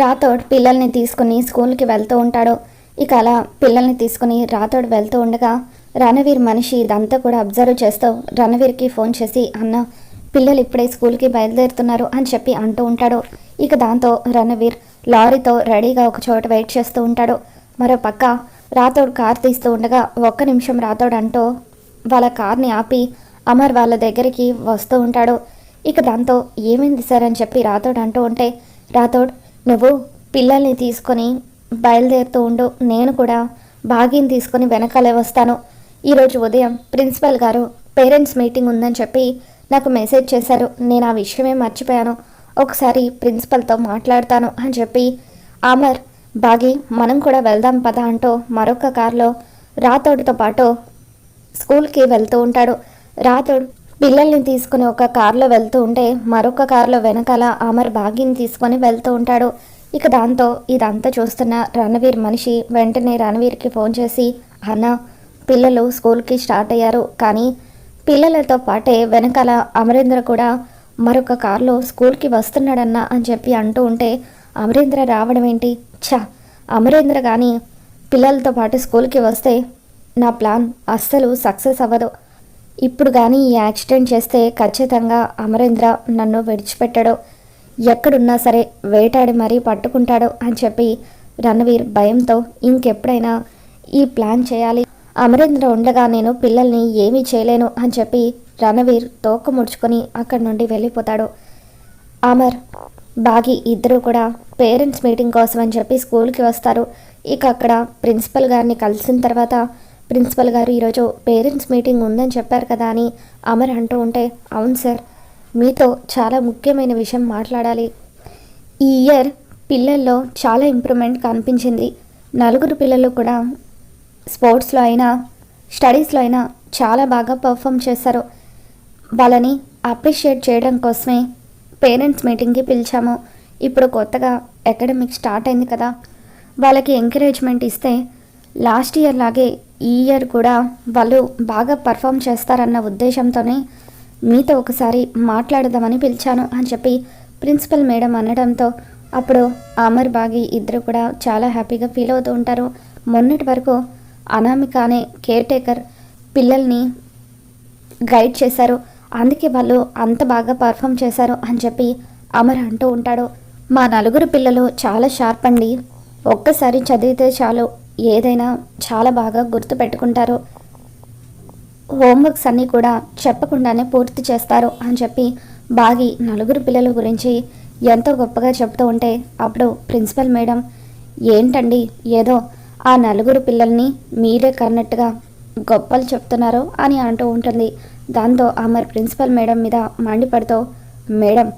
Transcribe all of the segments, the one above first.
రాథోడ్ పిల్లల్ని తీసుకుని స్కూల్కి వెళ్తూ ఉంటాడు. ఇక అలా పిల్లల్ని తీసుకుని రాథోడ్ వెళ్తూ ఉండగా రణవీర్ మనిషి ఇదంతా కూడా అబ్జర్వ్ చేస్తూ రణవీర్కి ఫోన్ చేసి అన్న పిల్లలు ఇప్పుడే స్కూల్కి బయలుదేరుతున్నారు అని చెప్పి అంటూ ఉంటాడు. ఇక దాంతో రణవీర్ లారీతో రెడీగా ఒక చోట వెయిట్ చేస్తూ ఉంటాడు. మరో పక్క రాథోడ్ కార్ తీస్తూ ఉండగా ఒక్క నిమిషం రాథోడ్ అంటూ వాళ్ళ కార్ని ఆపి అమర్ వాళ్ళ దగ్గరికి వస్తూ ఉంటాడు. ఇక దాంతో ఏమైంది సార్ అని చెప్పి రాథోడ్ అంటూ ఉంటే రాథోడ్ నువ్వు పిల్లల్ని తీసుకొని బయలుదేరుతూ ఉండు. నేను కూడా భాగ్యం తీసుకొని వెనకాలే వస్తాను. ఈరోజు ఉదయం ప్రిన్సిపల్ గారు పేరెంట్స్ మీటింగ్ ఉందని చెప్పి నాకు మెసేజ్ చేశారు. నేను ఆ విషయమే మర్చిపోయాను. ఒకసారి ప్రిన్సిపల్తో మాట్లాడతాను అని చెప్పి అమర్ బాగి మనం కూడా వెళ్దాం పద అంటూ మరొక కారులో రాతోడితో పాటు స్కూల్కి వెళ్తూ ఉంటాడు. రాతోడు పిల్లల్ని తీసుకుని ఒక కారులో వెళ్తూ ఉంటే మరొక కారులో వెనకాల అమర్ బాగిని తీసుకొని వెళ్తూ ఉంటాడు. ఇక దాంతో ఇదంతా చూస్తున్న రణవీర్ మనిషి వెంటనే రణవీర్కి ఫోన్ చేసి అన్న పిల్లలు స్కూల్కి స్టార్ట్ అయ్యారు. కానీ పిల్లలతో పాటే వెనకాల అమరేంద్ర కూడా మరొక కారులో స్కూల్కి వస్తున్నాడన్న అని చెప్పి అంటూ ఉంటే అమరేంద్ర రావడం ఏంటి? ఛ! అమరేంద్ర కానీ పిల్లలతో పాటు స్కూల్కి వస్తే నా ప్లాన్ అస్సలు సక్సెస్ అవ్వదు. ఇప్పుడు కానీ ఈ యాక్సిడెంట్ చేస్తే ఖచ్చితంగా అమరేంద్ర నన్ను విడిచిపెట్టడో. ఎక్కడున్నా సరే వేటాడి మరీ పట్టుకుంటాడు అని చెప్పి రణవీర్ భయంతో ఇంకెప్పుడైనా ఈ ప్లాన్ చేయాలి. అమరేంద్ర ఉండగా నేను పిల్లల్ని ఏమీ చేయలేను అని చెప్పి రణవీర్ తోక ముడుచుకొని అక్కడి నుండి వెళ్ళిపోతాడు. అమర్ బాగి ఇద్దరు కూడా పేరెంట్స్ మీటింగ్ కోసం అని చెప్పి స్కూల్కి వస్తారు. ఇక అక్కడ ప్రిన్సిపల్ గారిని కలిసిన తర్వాత ప్రిన్సిపల్ గారు ఈరోజు పేరెంట్స్ మీటింగ్ ఉందని చెప్పారు కదా అని అమర్ అంటూ ఉంటే అవును సార్ మీతో చాలా ముఖ్యమైన విషయం మాట్లాడాలి. ఈ ఇయర్ పిల్లల్లో చాలా ఇంప్రూవ్మెంట్ కనిపించింది. నలుగురు పిల్లలు కూడా స్పోర్ట్స్లో అయినా స్టడీస్లో అయినా చాలా బాగా పర్ఫామ్ చేశారు. వాళ్ళని అప్రిషియేట్ చేయడం కోసమే పేరెంట్స్ మీటింగ్కి పిలిచాము. ఇప్పుడు కొత్తగా అకాడమిక్ స్టార్ట్ అయింది కదా. వాళ్ళకి ఎంకరేజ్మెంట్ ఇస్తే లాస్ట్ ఇయర్ లాగే ఈ ఇయర్ కూడా వాళ్ళు బాగా పర్ఫామ్ చేస్తారన్న ఉద్దేశంతోనే మీతో ఒకసారి మాట్లాడదామని పిలిచాను అని చెప్పి ప్రిన్సిపల్ మేడం అనడంతో అప్పుడు అమర్ బాగి ఇద్దరు కూడా చాలా హ్యాపీగా ఫీల్ అవుతూ ఉంటారు. మొన్నటి వరకు అనామిక అనే కేర్ టేకర్ పిల్లల్ని గైడ్ చేశారు. అందుకే వాళ్ళు అంత బాగా పర్ఫామ్ చేశారు అని చెప్పి అమర్ అంటూ ఉంటాడు. మా నలుగురు పిల్లలు చాలా షార్ప్ అండి. ఒక్కసారి చదివితే చాలు. ఏదైనా చాలా బాగా గుర్తు పెట్టుకుంటారు. హోంవర్క్స్ అన్నీ కూడా చెప్పకుండానే పూర్తి చేస్తారు అని చెప్పి బాగి నలుగురు పిల్లల గురించి ఎంతో గొప్పగా చెప్తూ ఉంటే అప్పుడు ప్రిన్సిపల్ మేడం ఏంటండి ఏదో ఆ నలుగురు పిల్లల్ని మీరే కన్నట్టుగా గొప్పలు చెప్తున్నారు అని అంటూ ఉంటుంది. దాంతో ఆమె ప్రిన్సిపల్ మేడం మీద మండిపడుతూ మేడం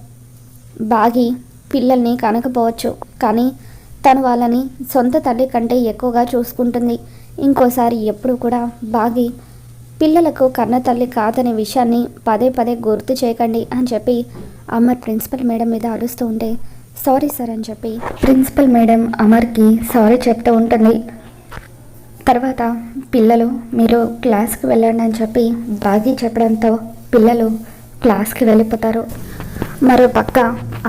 బాగి పిల్లల్ని కనకపోవచ్చు కానీ తను వాళ్ళని సొంత తల్లి కంటే ఎక్కువగా చూసుకుంటుంది. ఇంకోసారి ఎప్పుడు కూడా బాగి పిల్లలకు కన్న తల్లి కాదనే విషయాన్ని పదే పదే గుర్తు చేయకండి అని చెప్పి అమర్ ప్రిన్సిపల్ మేడం మీద అరుస్తూ ఉంటే సారీ సార్ అని చెప్పి ప్రిన్సిపల్ మేడం అమర్కి సారీ చెప్తూ ఉంటుంది. తర్వాత పిల్లలు మీరు క్లాస్కి వెళ్ళండి అని చెప్పి బాగి చెప్పడంతో పిల్లలు క్లాస్కి వెళ్ళిపోతారు. మరో పక్క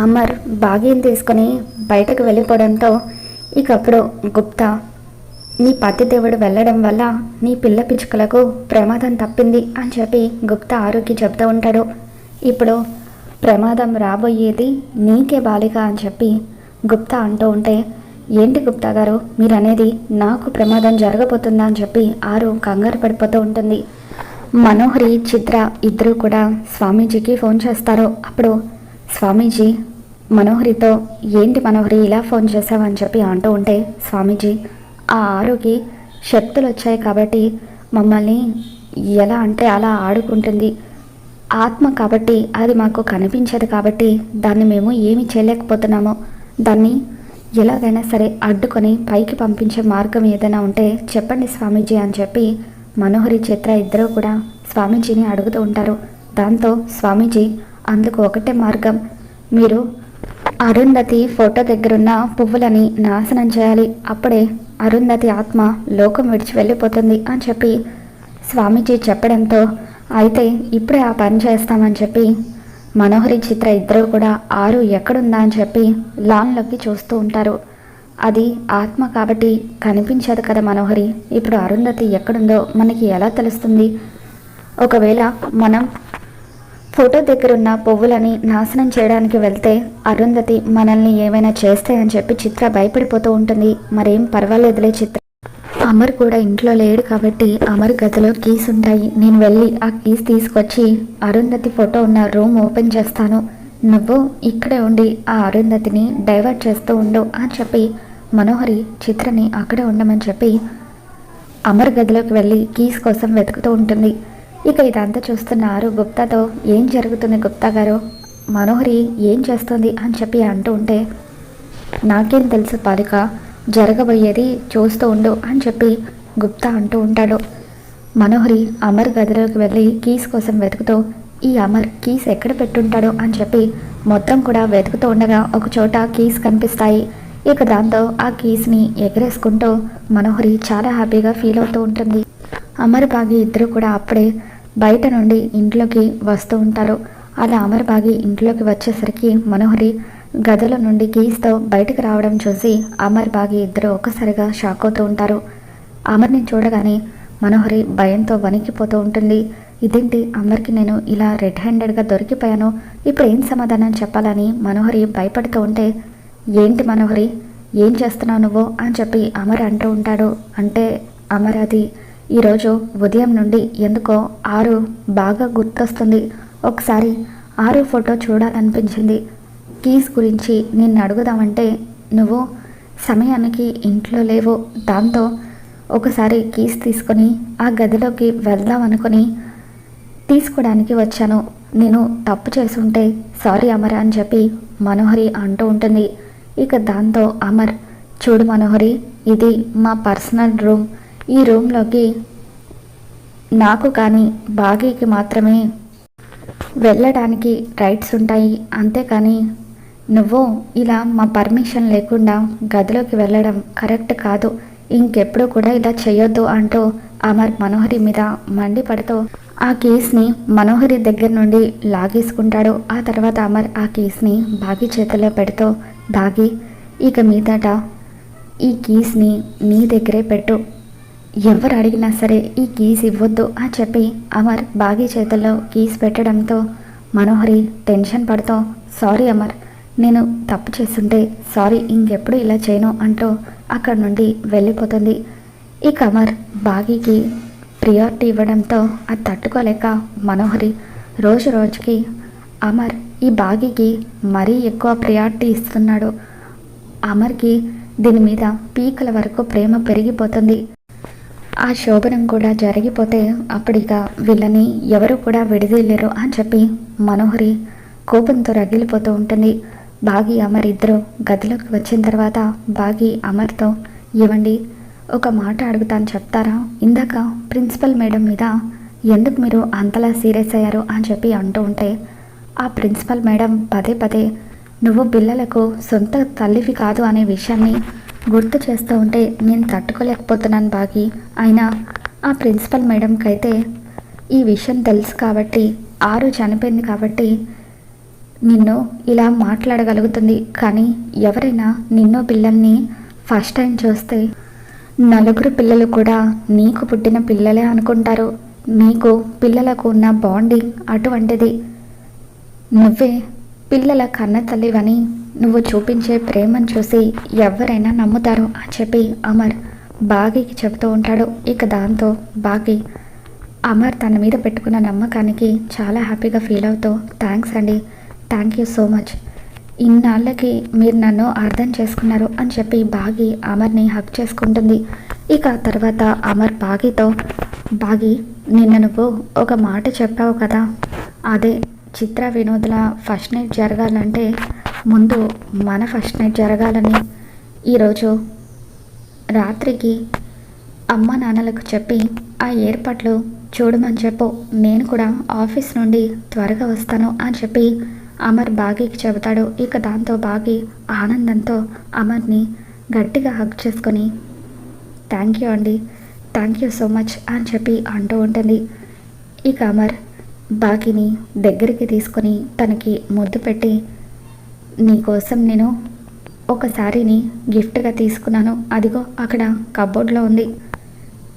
అమర్ బాగీని తీసుకొని బయటకు వెళ్ళిపోవడంతో ఇకప్పుడు గుప్తా నీ పతిదేవుడు వెళ్ళడం వల్ల నీ పిల్ల పిచ్చుకలకు ప్రమాదం తప్పింది అని చెప్పి గుప్తా ఆరోగ్య చెప్తూ ఉంటాడు. ఇప్పుడు ప్రమాదం రాబోయేది నీకే బాలిక అని చెప్పి గుప్తా అంటూ ఉంటే ఏంటి గుప్తా గారు మీరు అనేది నాకు ప్రమాదం జరగబోతుందా అని చెప్పి ఆరు కంగారు పడిపోతూ ఉంటుంది. మనోహరి చిత్ర ఇద్దరు కూడా స్వామీజీకి ఫోన్ చేస్తారు. అప్పుడు స్వామీజీ మనోహరితో ఏంటి మనోహరి ఇలా ఫోన్ చేసావని చెప్పి అంటూ ఉంటే స్వామీజీ ఆ ఆరుకి శక్తులు వచ్చాయి కాబట్టి మమ్మల్ని ఎలా అంటే అలా ఆడుకుంటుంది. ఆత్మ కాబట్టి అది మాకు కనిపించదు కాబట్టి దాన్ని మేము ఏమి చేయలేకపోతున్నామో. దాన్ని ఎలాగైనా సరే అడ్డుకొని పైకి పంపించే మార్గం ఏదైనా ఉంటే చెప్పండి స్వామీజీ అని చెప్పి మనోహరి చిత్ర ఇద్దరూ కూడా స్వామీజీని అడుగుతూ ఉంటారు. దాంతో స్వామీజీ అందుకు ఒకటే మార్గం. మీరు అరుంధతి ఫోటో దగ్గరున్న పువ్వులని నాశనం చేయాలి. అప్పుడే అరుంధతి ఆత్మ లోకం విడిచి వెళ్ళిపోతుంది అని చెప్పి స్వామీజీ చెప్పడంతో అయితే ఇప్పుడే ఆ పని చేస్తామని చెప్పి మనోహరి చిత్ర ఇద్దరు కూడా ఆరు ఎక్కడుందా అని చెప్పి లాన్లోకి చూస్తూ ఉంటారు. అది ఆత్మ కాబట్టి కనిపించదు కదా మనోహరి. ఇప్పుడు అరుంధతి ఎక్కడుందో మనకి ఎలా తెలుస్తుంది? ఒకవేళ మనం ఫోటో దగ్గర ఉన్న పువ్వులని నాశనం చేయడానికి వెళ్తే అరుంధతి మనల్ని ఏమైనా చేస్తే అని చెప్పి చిత్ర భయపడిపోతూ ఉంటుంది. మరేం పర్వాలేదులే చిత్ర. అమర్ కూడా ఇంట్లో లేడు కాబట్టి అమర్ గదిలో కీస్ ఉంటాయి. నేను వెళ్ళి ఆ కీస్ తీసుకొచ్చి అరుంధతి ఫోటో ఉన్న రూమ్ ఓపెన్ చేస్తాను. నువ్వు ఇక్కడే ఉండి ఆ అరుంధతిని డైవర్ట్ చేస్తూ ఉండు అని చెప్పి మనోహరి చిత్రని అక్కడే ఉండమని చెప్పి అమర్ గదిలోకి వెళ్ళి కీస్ కోసం వెతుకుతూ ఉంటుంది. ఇక ఇదంతా చూస్తున్న ఆరు గుప్తాతో ఏం జరుగుతుంది గుప్తా గారు? మనోహరి ఏం చేస్తుంది అని చెప్పి అంటూ ఉంటే నాకేం తెలుసు పాలిక జరగబోయేది చూస్తూ ఉండు అని చెప్పి గుప్తా అంటూ ఉంటాడు. మనోహరి అమర్ గదిలోకి వెళ్ళి కీస్ కోసం వెతుకుతూ ఈ అమర్ కీస్ ఎక్కడ పెట్టుంటాడో అని చెప్పి మొత్తం కూడా వెతుకుతూ ఉండగా ఒక చోట కీస్ కనిపిస్తాయి. ఇక దాంతో ఆ కీస్ని ఎగరేసుకుంటూ మనోహరి చాలా హ్యాపీగా ఫీల్ అవుతూ ఉంటుంది. అమర్ బాగి ఇద్దరు కూడా అప్పుడే బయట నుండి ఇంట్లోకి వస్తూ ఉంటారు. అలా అమర్బాగి ఇంట్లోకి వచ్చేసరికి మనోహరి గదుల నుండి కీస్తో బయటకు రావడం చూసి అమర్ బాగి ఇద్దరు ఒక్కసారిగా షాక్ అవుతూ ఉంటారు. అమర్ని చూడగానే మనోహరి భయంతో వణికిపోతూ ఉంటుంది. ఇదేంటి? అమర్కి నేను ఇలా రెడ్ హ్యాండెడ్గా దొరికిపోయాను. ఇప్పుడు ఏం సమాధానం చెప్పాలని మనోహరి భయపడుతూ ఉంటే ఏంటి మనోహరి? ఏం చేస్తున్నావు నువ్వు? అని చెప్పి అమర్ అంటూ ఉంటాడు. అంటే అమర్ అది ఈరోజు ఉదయం నుండి ఎందుకో ఆరు బాగా గుర్తొస్తుంది. ఒకసారి ఆరు ఫోటో చూడాలనిపించింది. కీస్ గురించి నిన్ను అడుగుదామంటే నువ్వు సమయానికి ఇంట్లో లేవు. దాంతో ఒకసారి కీస్ తీసుకొని ఆ గదిలోకి వెళ్దాం అనుకుని తీసుకోవడానికి వచ్చాను. నేను తప్పు చేసుంటే సారీ అమర్ అని చెప్పి మనోహరి అంటూ ఉంటుంది. ఇక దాంతో అమర్ చూడు మనోహరి ఇది మా పర్సనల్ రూమ్. ఈ రూమ్లోకి నాకు కానీ బాగీకి మాత్రమే వెళ్ళడానికి రైట్స్ ఉంటాయి. అంతేకాని నువ్వు ఇలా మా పర్మిషన్ లేకుండా గదిలోకి వెళ్ళడం కరెక్ట్ కాదు. ఇంకెప్పుడు కూడా ఇలా చేయొద్దు అంటూ అమర్ మనోహరి మీద మండిపడుతూ ఆ కేస్ని మనోహరి దగ్గర నుండి లాగేసుకుంటాడు. ఆ తర్వాత అమర్ ఆ కేస్ని బాగి చేతిలో పెడుతూ బాగి ఇక మీదట ఈ కీస్ని నీ దగ్గరే పెట్టు. ఎవరు అడిగినా సరే ఈ కీస్ ఇవ్వద్దు అని చెప్పి అమర్ బాగి చేతుల్లో కీస్ పెట్టడంతో మనోహరి టెన్షన్ పడుతూ సారీ అమర్ నేను తప్పు చేస్తుంటే సారీ ఇంకెప్పుడు ఇలా చేయను అంటూ అక్కడి నుండి వెళ్ళిపోతుంది. ఇక అమర్ బాగీకి ప్రియారిటీ ఇవ్వడంతో అది తట్టుకోలేక మనోహరి రోజు రోజుకి అమర్ ఈ బాగీకి మరీ ఎక్కువ ప్రియారిటీ ఇస్తున్నాడు. అమర్కి దీని మీద పీకల వరకు ప్రేమ పెరిగిపోతుంది. ఆ శోభనం కూడా జరిగిపోతే అప్పుడిక వీళ్ళని ఎవరు కూడా విడదీయలేరు అని చెప్పి మనోహరి కోపంతో రగిలిపోతూ ఉంటుంది. బాగి అమర్ ఇద్దరు గదిలోకి వచ్చిన తర్వాత బాగి అమర్తో ఇవ్వండి ఒక మాట అడుగుతాను చెప్తారా? ఇందాక ప్రిన్సిపల్ మేడం మీద ఎందుకు మీరు అంతలా సీరియస్ అయ్యారు? అని చెప్పి అంటూ ఉంటే ఆ ప్రిన్సిపల్ మేడం పదే పదే నువ్వు పిల్లలకు సొంత తల్లివి కాదు అనే విషయాన్ని గుర్తు చేస్తూ ఉంటే నేను తట్టుకోలేకపోతున్నాను బాగి. అయినా ఆ ప్రిన్సిపల్ మేడంకి అయితే ఈ విషయం తెలుసు కాబట్టి ఆరు చనిపోయింది కాబట్టి నిన్ను ఇలా మాట్లాడగలుగుతుంది. కానీ ఎవరైనా నిన్నో పిల్లల్ని ఫస్ట్ టైం చూస్తే నలుగురు పిల్లలు కూడా నీకు పుట్టిన పిల్లలే అనుకుంటారు. నీకు పిల్లలకు ఉన్న బాండింగ్ అటువంటిది. నువ్వే పిల్లల కన్న తల్లివని నువ్వు చూపించే ప్రేమను చూసి ఎవరైనా నమ్ముతారు అని చెప్పి అమర్ బాగీకి చెబుతూ ఉంటాడు. ఇక దాంతో బాగి అమర్ తన మీద పెట్టుకున్న నమ్మకానికి చాలా హ్యాపీగా ఫీల్ అవుతూ థ్యాంక్స్ అండి. Thank you so much. ఇన్నాళ్ళకి మీరు నన్ను అర్థం చేసుకున్నారు అని చెప్పి బాగి అమర్ని హక్ చేసుకుంటుంది. ఇక తర్వాత అమర్ బాగితో బాగి నిన్న నువ్వు ఒక మాట చెప్పావు కదా. అదే చిత్ర వినోదుల ఫస్ట్ నైట్ జరగాలంటే ముందు మన ఫస్ట్ నైట్ జరగాలని ఈరోజు రాత్రికి అమ్మ నాన్నలకు చెప్పి ఆ ఏర్పాట్లు చూడమని చెప్పు. నేను కూడా ఆఫీస్ నుండి త్వరగా వస్తాను అని చెప్పి అమర్ బాగీకి చెబుతాడు. ఇక దాంతో బాగి ఆనందంతో అమర్ని గట్టిగా హగ్ చేసుకొని థ్యాంక్ యూ అండి. థ్యాంక్ యూ సో మచ్ అని చెప్పి అంటూ ఉంటుంది. ఇక అమర్ బాకీని దగ్గరికి తీసుకొని తనకి ముద్దు పెట్టి నీకోసం నేను ఒక శారీని గిఫ్ట్గా తీసుకున్నాను. అదిగో అక్కడ కబోర్డ్లో ఉంది.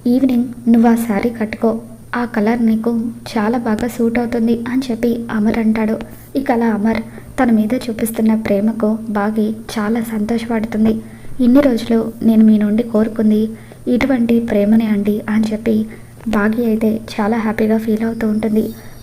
ఈవినింగ్ నువ్వు ఆ శారీ కట్టుకో. ఆ కలర్ నీకు చాలా బాగా సూట్ అవుతుంది అని చెప్పి అమర్ అంటాడు. ఇక అలా అమర్ తన మీద చూపిస్తున్న ప్రేమకు బాగి చాలా సంతోషపడుతుంది. ఇన్ని రోజులు నేను మీ నుండి కోరుకుంది ఇటువంటి ప్రేమనే అండి అని చెప్పి బాగి అయితే చాలా హ్యాపీగా ఫీల్ అవుతూ ఉంటుంది.